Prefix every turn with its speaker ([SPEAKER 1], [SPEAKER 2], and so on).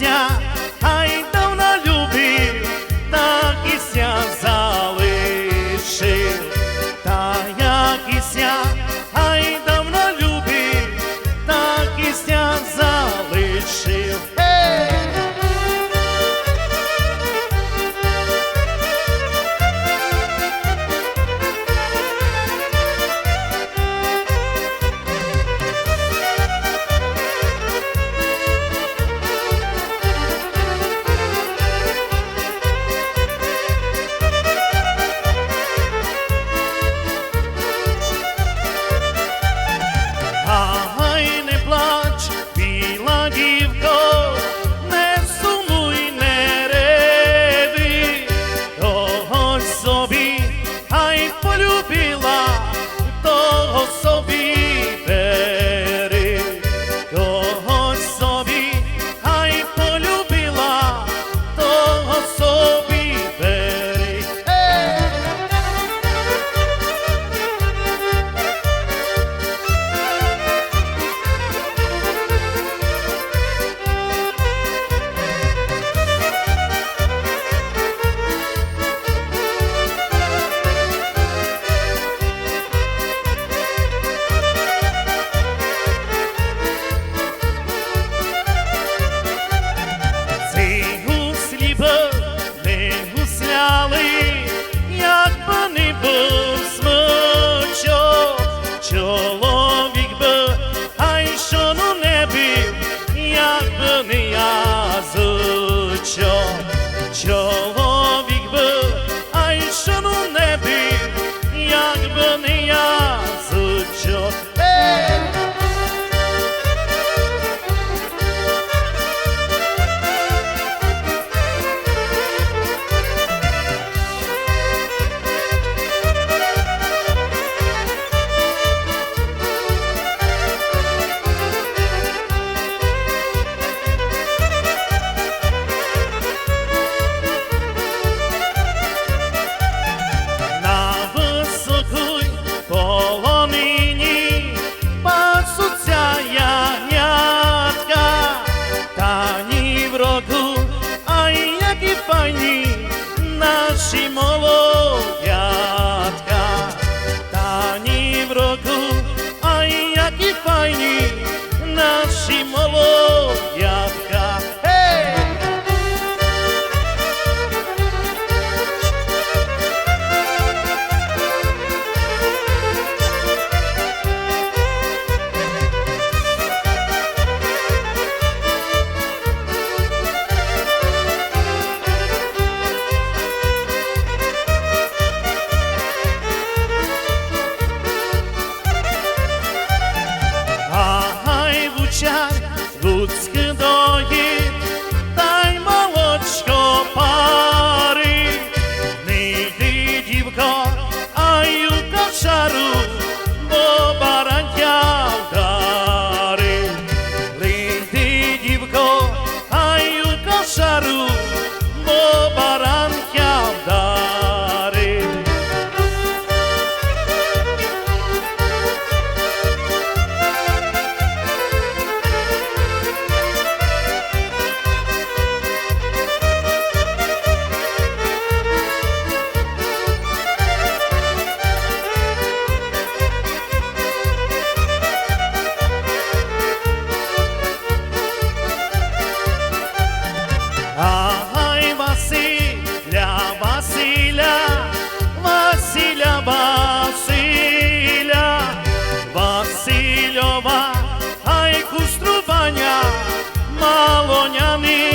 [SPEAKER 1] як ょう。白 нині наші молодятка, та ні в року, ай, які файні молодятка. money